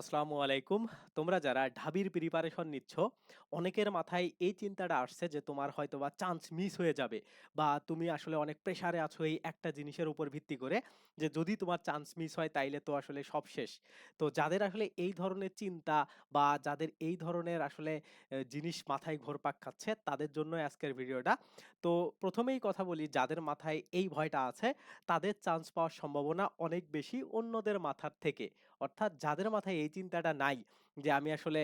আসসালামু আলাইকুম। তোমরা যারা ঢাবির প্রিপারেশন নিচ্ছ, অনেকের মাথায় এই চিন্তাটা আসছে যে তোমার হয়তোবা চান্স মিস হয়ে যাবে বা তুমি আসলে অনেক প্রেশারে আছো এই একটা জিনিসের উপর ভিত্তি করে যে যদি তোমার চান্স মিস হয় তাইলে তো আসলে সব শেষ। তো যাদের আসলে এই ধরনের চিন্তা বা যাদের এই ধরনের আসলে জিনিস মাথায় ঘুরপাক খাচ্ছে তাদের জন্য আজকের ভিডিওটা। তো প্রথমেই কথা বলি যাদের মাথায় এই ভয়টা আছে তাদের চান্স পাওয়ার সম্ভাবনা অনেক বেশি অন্যদের মাথার থেকে। অর্থাৎ যাদের মাথায় এই চিন্তাটা নাই। যে আমি আসলে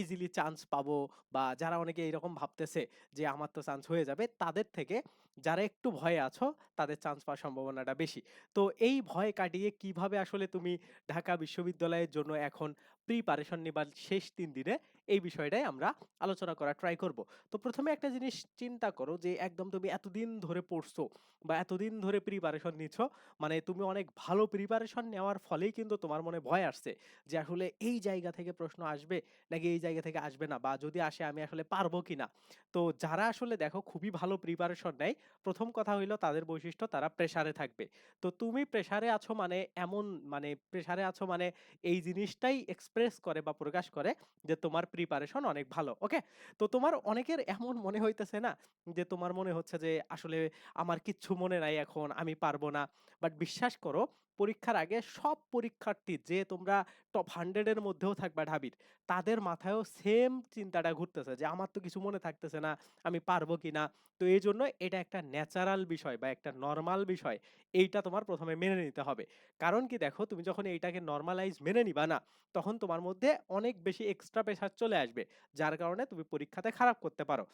ইজিলি চান্স পাবো বা যারা অনেকে এরকম ভাবতেছে যে আমার তো চান্স হয়ে যাবে, তাদের থেকে যারা একটু ভয়ে আছো, তাদের চান্স পাওয়ার সম্ভাবনাটা বেশি। তো এই ভয় কাটিয়ে কীভাবে আসলে তুমি ঢাকা বিশ্ববিদ্যালয়ের জন্য এখন প্রিপারেশন নেবার শেষ তিন দিনে এই বিষয়টাই আমরা আলোচনা করা ট্রাই করব। তো প্রথমে একটা জিনিস চিন্তা করো যে একদম তুমি এতদিন ধরে পড়ছো বা এতদিন ধরে প্রিপারেশন নিচ্ছ মানে তুমি অনেক ভালো প্রিপারেশন নেওয়ার ফলেই কিন্তু তোমার মনে ভয় আসছে যে আসলে এই জায়গা থেকে প্রশ্ন আসবে নাকি এই জায়গা থেকে আসবে না? বা যদি আসে আমি আসলে পারব কিনা? তো যারা আসলে দেখো খুবই ভালো প্রিপারেশন নেয়, প্রথম কথা হইল তাদের বৈশিষ্ট্য তারা প্রেসারে থাকবে। তো তুমি প্রেসারে আছো মানে এমন মানে প্রেসারে আছো মানে এই জিনিসটাই এক্সপ্রেস করে বা প্রকাশ করে যে তোমার প্রিপারেশন অনেক ভালো ওকে তো তোমার অনেকের এমন মনে হইতেছে না যে তোমার মনে হচ্ছে যে আসলে আমার কিচ্ছু মনে নাই এখন, আমি পারব না। বাট বিশ্বাস করো পরীক্ষার আগে সব পরীক্ষার্থী যে তোমরা টপ 100 এর মধ্যেও থাকবা ঢাবির, তাদের মাথায়ও সেম চিন্তাটা ঘুরতেছে যে আমার তো কিছু মনে থাকতেছে না, আমি পারব কিনা। তো এইজন্য এটা একটা ন্যাচারাল বিষয় বা একটা নর্মাল বিষয়। এইটা তোমার প্রথমে মেনে নিতে হবে। কারণ কি দেখো তুমি যখন এইটাকে নর্মালাইজ মেনে নিবা না, তখন তোমার মধ্যে অনেক বেশি এক্সট্রা প্রেশার চলে আসবে। যার কারণে তুমি পরীক্ষাতে খারাপ করতে পারো।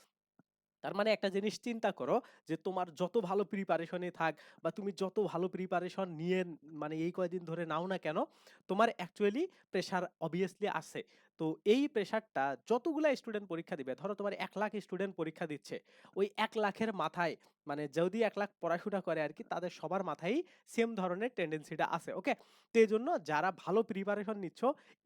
তার মানে একটা জিনিস চিন্তা করো যে তোমার যত ভালো প্রিপারেশনে থাক বা তুমি যত ভালো প্রিপারেশন নিয়ে মানে এই কয়দিন ধরে নাও না কেন, তোমার অ্যাকচুয়ালি প্রেশার অবভিয়াসলি আছে। তো এই প্রেশারটা যতগুলা স্টুডেন্ট পরীক্ষা দিবে, ধরো তোমার এক লাখ স্টুডেন্ট পরীক্ষা দিচ্ছে, ওই এক লাখের মাথায় মানে যদি এক লাখ পড়াশোনা করে আর কি তাদের সবার মাথায় সেম ধরনের টেন্ডেন্সিটা আছে ওকে তো এই জন্য যারা ভালো প্রিপারেশন নিচ্ছ,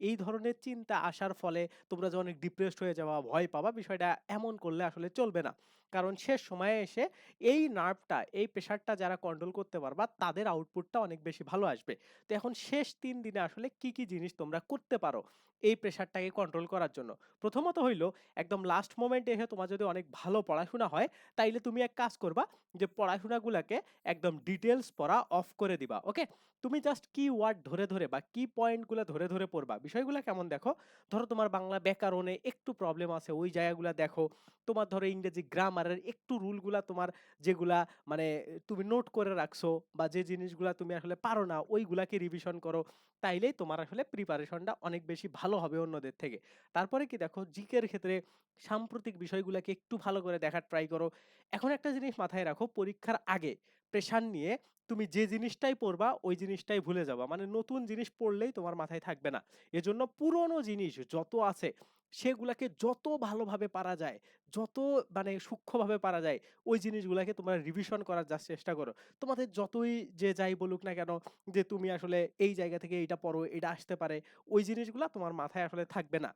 এই ধরনের চিন্তা আসার ফলে তোমরা যে অনেক ডিপ্রেসড হয়ে যাওয়া ভয় পাবা, বিষয়টা এমন করলে আসলে চলবে না। কারণ শেষ সময়ে এসে এই নার্ভটা, এই প্রেশারটা যারা কন্ট্রোল করতে পারবা, তাদের আউটপুটটা অনেক বেশি ভালো আসবে। তো এখন শেষ তিন দিনে আসলে কি, কি জিনিস তোমরা করতে পারো এই প্রেশারটাকে কন্ট্রোল করার জন্য? প্রথমত হইল একদম লাস্ট মোমেন্টে এসে তোমার যদি অনেক ভালো পড়াশোনা হয়, তাইলে তুমি এক কাজ করবা যে পড়াশোনাগুলোকে একদম ডিটেইলস পড়া অফ করে দিবা। ওকে? তুমি জাস্ট কি ওয়ার্ড ধরে, ধরে বা কি পয়েন্টগুলো ধরে, ধরে পড়বা। বিষয়গুলো কেমন দেখো, ধরো তোমার বাংলা ব্যাকরণে একটু প্রবলেম আছে, ওই জায়গাগুলা দেখো। তোমার ধরো ইংরেজি গ্রামারের একটু রুলগুলা তোমার যেগুলা মানে তুমি নোট করে রাখছো বা যে জিনিসগুলা তুমি আসলে পারো না, ওইগুলাকে রিভিশন করো, তাইলেই তোমার আসলে প্রিপারেশনটা অনেক বেশি ভালো হবে অন্যদের থেকে। তারপরে কি দেখো জিকের ক্ষেত্রে সাম্প্রতিক বিষয়গুলোকে একটু ভালো করে দেখার ট্রাই করো। এখন একটা জিনিস মাথায় রাখো, পরীক্ষার আগে প্রেশার নিয়ে তুমি যে জিনিসটাই পড়বা ওই জিনিসটাই ভুলে যাবা মানে নতুন জিনিস পড়লেই তোমার মাথায় থাকবে না এজন্য পুরনো জিনিস যত আছে সেগুলাকে যত ভালোভাবে পারা যায় যত মানে সূক্ষ্মভাবে পারা যায় ওই জিনিসগুলাকে তোমরা রিভিশন করার জাস্ট চেষ্টা করো। তোমাদের যতই যে যাই বলুক না কেন যে তুমি আসলে এই জায়গা থেকে এইটা পড়ো, এটা আসতে পারে। ওই জিনিসগুলা তোমার মাথায় আসলে থাকবে না।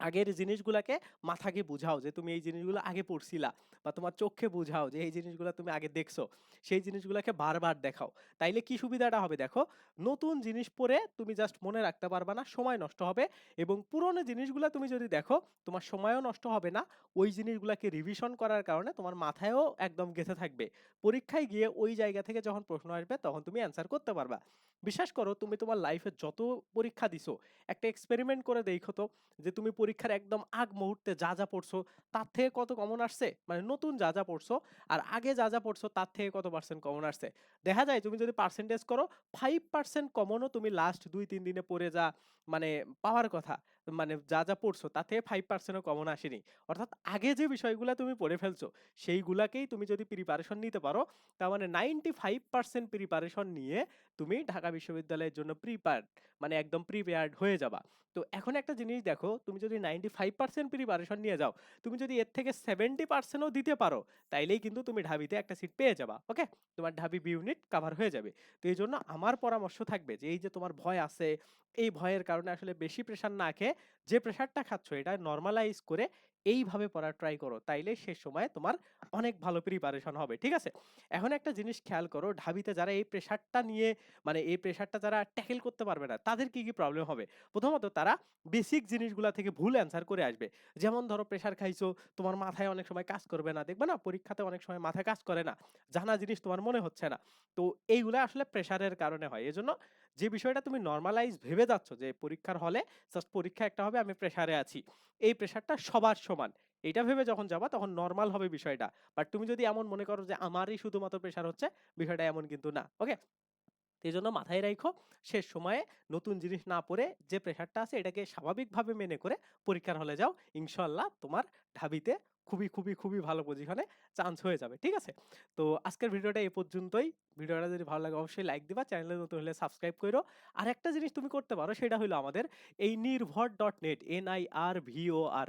আগের জিনিসগুলাকে মাথাকে বুঝাও যে তুমি এই জিনিসগুলো আগে পড়ছিলা বা তোমার চোখে বুঝাও যে এই জিনিসগুলো তুমি আগে দেখছ। সেই জিনিসগুলোকে বারবার দেখাও। তাইলে কি সুবিধাটা হবে দেখো? নতুন জিনিস পড়ে তুমি জাস্ট মনে রাখতে পারবা না, সময় নষ্ট হবে এবং পুরনো জিনিসগুলো তুমি যদি দেখো, তোমার সময়ও নষ্ট হবে না, ওই জিনিসগুলোকে রিভিশন করার কারণে তোমার মাথায়ও একদম গেঁথে থাকবে। পরীক্ষায় গিয়ে ওই জায়গা থেকে যখন প্রশ্ন আসবে তখন তুমি অ্যান্সার করতে পারবা। বিশ্বাস করো তুমি তোমার লাইফে যত পরীক্ষা দিছো একটা এক্সপেরিমেন্ট করে দেখো তো যে তুমি পরীক্ষার একদম আগ মুহূর্তে যা, যা পড়ছো তার থেকে কত কমন আসছে? মানে নতুন যা, যা পড়ছো আর আগে যা, যা পড়ছো তার থেকে কত পার্সেন্ট কমন আসছে? দেখা যায় তুমি যদি পার্সেন্টেজ করো ফাইভ পার্সেন্ট কমনও তুমি লাস্ট ২-৩ দিনে পড়ে যা মানে পাওয়ার কথা। মানে যা, যা পড়ছো তাতে ফাইভ পার্সেন্টও কমন আসেনি। অর্থাৎ আগে যে বিষয়গুলো তুমি পড়ে ফেলছো সেইগুলাকেই তুমি যদি প্রিপারেশন নিতে পারো তার মানে 95% প্রিপারেশন নিয়ে তুমি ঢাকা বিশ্ববিদ্যালয়ের জন্য প্রিপেয়ার্ড মানে একদম প্রিপেয়ার্ড হয়ে যাবা। তো এখন একটা জিনিস দেখো, তুমি যদি 95% প্রিপারেশন নিয়ে যাও, তুমি যদি এর থেকে 70% ও দিতে পারো, তাইলেই কিন্তু তুমি ঢাবিতে একটা সিট পেয়ে যাবা। ওকে? তোমার ঢাবি বি ইউনিট কাভার হয়ে যাবে। তো এই জন্য আমার পরামর্শ থাকবে যে এই যে তোমার ভয় আছে, এই ভয়ের কারণে আসলে বেশি প্রেশার না খেয়ে যে প্রেশারটা খাচ্ছ এটা নর্মালাইজ করে এইভাবে পড়ার ট্রাই করো। তাইলে শেষ সময়ে তোমার অনেক ভালো প্রিপারেশন হবে। ঠিক আছে? এখন একটা জিনিস খেয়াল করো, ঢাবিতে যারা এই প্রেশারটা নিয়ে মানে এই প্রেশারটা যারা ট্যাকেল করতে পারবে না, তাদের কি, কি প্রবলেম হবে? প্রথমত তারা বেসিক জিনিসগুলা থেকে ভুল অ্যান্সার করে আসবে। যেমন ধরো প্রেশার খাইছো, তোমার মাথায় অনেক সময় কাজ করবে না। দেখবে না পরীক্ষাতে অনেক সময় মাথায় কাজ করে না। জানা জিনিস তোমার মনে হচ্ছে না। তো এইগুলা আসলে প্রেশারের কারণে হয়। এজন্য যে বিষয়টা তুমি নরমালাইজ ভেবে যাচ্ছ যে পরীক্ষার হলে জাস্ট পরীক্ষা একটা হবে আমি প্রেশারে আছি। এই প্রেশারটা সবার সমান। এটা ভেবে যখন যাবা তখন নরমাল হবে বিষয়টা। বাট তুমি যদি এমন মনে করো যে আমারই শুধুমাত্র প্রেশার হচ্ছে, বিষয়টা এমন কিন্তু না। ওকে? এই জন্য মাথায় রাইখো শেষ সময়ে নতুন জিনিস না পড়ে যে প্রেশারটা আছে এটাকে স্বাভাবিকভাবে মেনে করে পরীক্ষার হলে যাও। ইনশাল্লাহ তোমার ঢাবিতে খুবই, খুবই, খুবই ভালো পজিশনে চান্স হয়ে যাবে। ঠিক আছে? তো আজকের ভিডিওটা এই পর্যন্তই। ভিডিওটা যদি ভালো লাগে অবশ্যই লাইক দিবা। চ্যানেলে নতুন হলে সাবস্ক্রাইব করো আর একটা জিনিস তুমি করতে পারো সেটা হলো আমাদের এই নির্ভর ডট নেট এন-আই-আর-ভি-ও-আর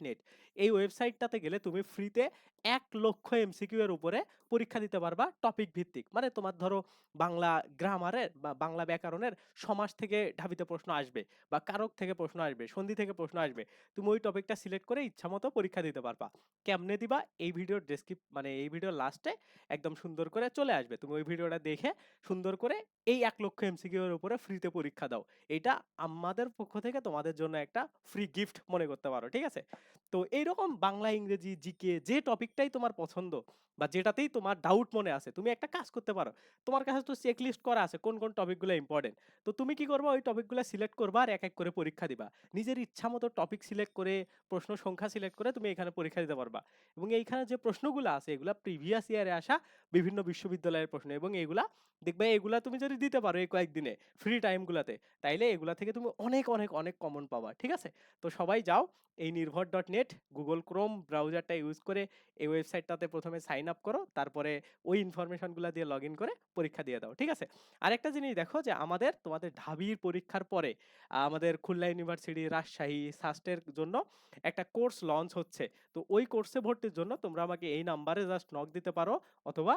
নেট এই ওয়েবসাইটটাতে গেলে তুমি ফ্রিতে ১,০০,০০০ এমসিকিউ এর উপরে পরীক্ষা দিতে পারবা টপিক ভিত্তিক। মানে তোমার ধরো বাংলা গ্রামারের বা বাংলা ব্যাকরণের সমাজ থেকে ঢাবিতে প্রশ্ন আসবে বা কারক থেকে প্রশ্ন আসবে, সন্ধি থেকে প্রশ্ন আসবে। তুমি ওই টপিকটা সিলেক্ট করে ইচ্ছা মতো পরীক্ষা দিতে পারবা। কেমনে দিবা? এই ভিডিওর ডেসক্রিপ মানে এই ভিডিওর লাস্টে একদম সুন্দর করে চলে আসবে। তুমি ওই ভিডিওটা দেখে সুন্দর করে এই ১,০০,০০০ এমসিকিউ এর উপরে ফ্রিতে পরীক্ষা দাও। এটা আমাদের পক্ষ থেকে তোমাদের জন্য একটা ফ্রি গিফট মনে করতে পারো। ঠিক আছে? তো এইরকম বাংলা, ইংরেজি, জিকে যে টপিকটাই তোমার পছন্দ বা যেটাতেই তোমার ডাউট মনে আছে, তুমি একটা কাজ করতে পারো। তোমার কাছে তো চেকলিস্ট করা আছে কোন, কোন টপিকগুলা ইম্পর্টেন্ট তো তুমি কি করবা? ওই টপিকগুলা সিলেক্ট করবা আর এক, এক করে পরীক্ষা দিবা। নিজের ইচ্ছা মতো টপিক সিলেক্ট করে, প্রশ্ন সংখ্যা সিলেক্ট করে তুমি এখানে পরীক্ষা দিতে পারবা। এবং এইখানে যে প্রশ্নগুলো আছে এগুলা প্রিভিয়াস ইয়ারে আসা বিভিন্ন বিশ্ববিদ্যালয়ের প্রশ্ন এবং এগুলা দেখবা এগুলা তুমি যদি দিতে পারো এই কয়েকদিনে ফ্রি টাইম গুলাতে, তাইলে এগুলা থেকে তুমি অনেক, অনেক, অনেক কমন পাবা। ঠিক আছে? তো সবাই যাও এই Nirbhor dot net Google Chrome ব্রাউজারটা use করে এই ওয়েবসাইটটাতে প্রথমে সাইন আপ করো। তারপরে ওই ইনফরমেশনগুলা দিয়ে লগইন করে পরীক্ষা দিয়ে দাও। ঠিক আছে? আরেকটা জিনিস দেখো যে আমাদের তোমাদের ঢাবির পরীক্ষার পরে আমাদের খুলনা ইউনিভার্সিটি, রাজশাহী, সাস্টের জন্য একটা কোর্স লঞ্চ হচ্ছে। তো ওই কোর্সে ভর্তির জন্য তোমরা আমাকে এই নাম্বারে জাস্ট নক দিতে পারো অথবা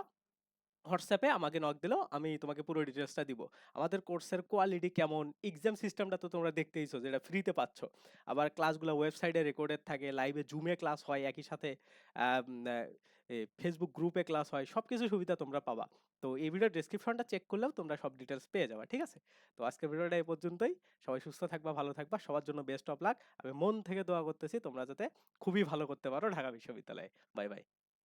হোয়াটসঅ্যাপে আমাকে নক দিলেও আমি তোমাকে পুরো ডিটেলসটা দিব। আমাদের কোর্সের কোয়ালিটি কেমন, এক্সাম সিস্টেমটা তো তোমরা দেখতেইছো যেটা ফ্রিতে পাচ্ছ। আবার ক্লাসগুলা ওয়েবসাইটে রেকর্ডেড থাকে, লাইভে জুমে ক্লাস হয় একই সাথে ফেসবুক গ্রুপে ক্লাস হয়। সবকিছু সুবিধা তোমরা পাবা। তো এই ভিডিওর ডেসক্রিপশনটা চেক করলেও তোমরা সব ডিটেলস পেয়ে যাবা। ঠিক আছে? তো আজকের ভিডিওটা এই পর্যন্তই। সবাই সুস্থ থাকবা, ভালো থাকবা। সবার জন্য বেস্ট অফ লাক। আমি মন থেকে দোয়া করতেছি তোমরা যাতে খুবই ভালো করতে পারো ঢাকা বিশ্ববিদ্যালয়ে। Bye, bye.